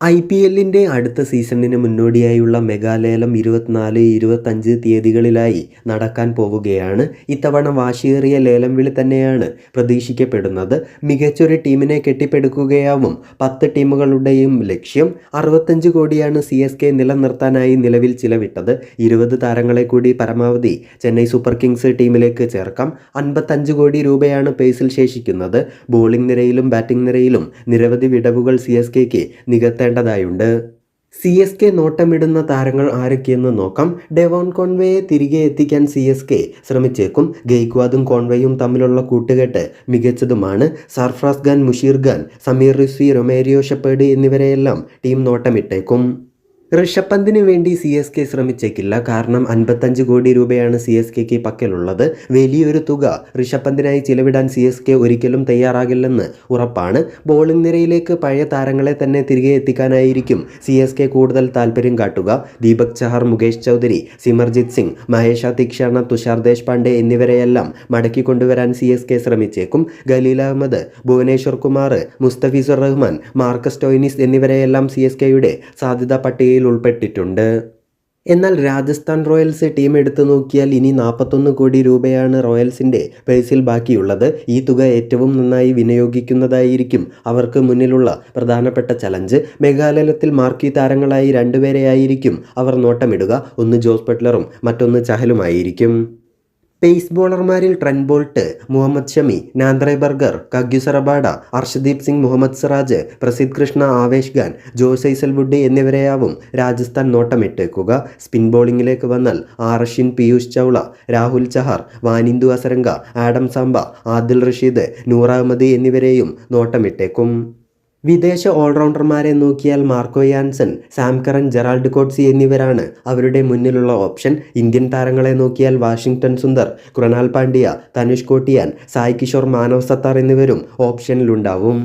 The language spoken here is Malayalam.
ഐ പി എല്ലിന്റെ അടുത്ത സീസണിന് മുന്നോടിയായുള്ള മെഗാലേലം ഇരുപത്തിനാല് ഇരുപത്തഞ്ച് തീയതികളിലായി നടക്കാൻ പോവുകയാണ്. ഇത്തവണ വാശിയേറിയ ലേലം വിളി തന്നെയാണ് പ്രതീക്ഷിക്കപ്പെടുന്നത്. മികച്ചൊരു ടീമിനെ കെട്ടിപ്പടുക്കുകയാവും പത്ത് ടീമുകളുടെയും ലക്ഷ്യം. അറുപത്തഞ്ച് കോടിയാണ് സി എസ് കെ നിലനിർത്താനായി നിലവിൽ ചിലവിട്ടത്. ഇരുപത് താരങ്ങളെ കൂടി പരമാവധി ചെന്നൈ സൂപ്പർ കിങ്സ് ടീമിലേക്ക് ചേർക്കാം. അൻപത്തഞ്ച് കോടി രൂപയാണ് പേസിൽ ശേഷിക്കുന്നത്. ബോളിംഗ് നിരയിലും ബാറ്റിംഗ് നിരയിലും നിരവധി വിടവുകൾ സി എസ് കെക്ക് നികത്തേണ്ടതായുണ്ട് സി എസ് കെ നോട്ടമിടുന്ന താരങ്ങൾ ആരൊക്കെയെന്ന് നോക്കാം. ഡെവോൺ കോൺവേയെ തിരികെ എത്തിക്കാൻ സി എസ് കെ ശ്രമിച്ചേക്കും. ഗെയ്ക്വാദും കോൺവേയും തമ്മിലുള്ള കൂട്ടുകെട്ട് മികച്ചതുമാണ്. സർഫ്രാസ് ഖാൻ മുഷീർ ഖാൻ സമീർ റിസ്വി റൊമേരിയോ ഷെപ്പേഡ് എന്നിവരെയെല്ലാം ടീം നോട്ടമിട്ടേക്കും. ഋഷഭ് പന്തിനു വേണ്ടി സി എസ് കെ ശ്രമിച്ചേക്കില്ല. കാരണം അൻപത്തഞ്ച് കോടി രൂപയാണ് സി എസ് കെക്ക് പക്കലുള്ളത്. വലിയൊരു തുക ഋഷഭ് പന്തിനായി ചിലവിടാൻ സി എസ് കെ ഒരിക്കലും തയ്യാറാകില്ലെന്ന് ഉറപ്പാണ്. ബോളിംഗ് നിരയിലേക്ക് പഴയ താരങ്ങളെ തന്നെ തിരികെ എത്തിക്കാനായിരിക്കും സി എസ് കെ കൂടുതൽ താല്പര്യം കാട്ടുക. ദീപക് ചഹർ മുകേഷ് ചൗധരി സിമർജിത് സിംഗ് മഹേഷ തീക്ഷണ തുഷാർ ദേശ്പാണ്ഡെ എന്നിവരെയെല്ലാം മടക്കി കൊണ്ടുവരാൻ സി എസ് കെ ശ്രമിച്ചേക്കും. ഖലീൽ അഹമ്മദ് ഭുവനേശ്വർ കുമാർ മുസ്തഫീസുർ റഹ്മാൻ മാർക്കസ് ടോയിനിസ് എന്നിവരെയെല്ലാം സി എസ് കെയുടെ സാധ്യതാ പട്ടികയിൽ ഉൾപ്പെട്ടിട്ടുണ്ട്. എന്നാൽ രാജസ്ഥാൻ റോയൽസ് ടീം എടുത്തു നോക്കിയാൽ ഇനി നാൽപ്പത്തൊന്ന് കോടി രൂപയാണ് റോയൽസിന്റെ പേഴ്സിൽ ബാക്കിയുള്ളത്. ഈ തുക ഏറ്റവും നന്നായി വിനിയോഗിക്കുന്നതായിരിക്കും അവർക്ക് മുന്നിലുള്ള പ്രധാനപ്പെട്ട ചലഞ്ച്. മേഘാലയത്തിൽ മാർക്കി താരങ്ങളായി രണ്ടുപേരെയായിരിക്കും അവർ നോട്ടമിടുക. ഒന്ന് ജോസ് ബട്ട്ലറും മറ്റൊന്ന് ചഹലുമായിരിക്കും. Pace ബോളർമാരിൽ Trent Boult Mohammed Shami Nandre Burger Kagiso Rabada Arshdeep Singh Mohammed Siraj Prasidh Krishna Avesh Khan Jos Hazlewood എന്നിവരെയാവും Rajasthan നോട്ടമിട്ടേക്കുക. സ്പിൻ ബോളിംഗിലേക്ക് വന്നാൽ ആർഷിൻ പീയൂഷ് ചൗള രാഹുൽ ചഹർ വാനിന്ദു അസരംഗ ആഡം സാംബ ആദിൽ റഷീദ് നൂർ എന്നിവരെയും നോട്ടമിട്ടേക്കും. വിദേശ ഓൾറൗണ്ടർമാരെ നോക്കിയാൽ Marco Jansen Sam Curran Gerald Coetzee എന്നിവരാണ്. അവരുടെ മുന്നിലുള്ള ഓപ്ഷൻ ഇന്ത്യൻ താരങ്ങളെ നോക്കിയാൽ വാഷിംഗ്ടൺ സുന്ദർ കൃണാൽ പാണ്ഡ്യ തനുഷ് കോട്ടിയാൻ സായ് കിഷോർ മാനവ് സത്താർ എന്നിവരും ഓപ്ഷനിലുണ്ടാവും.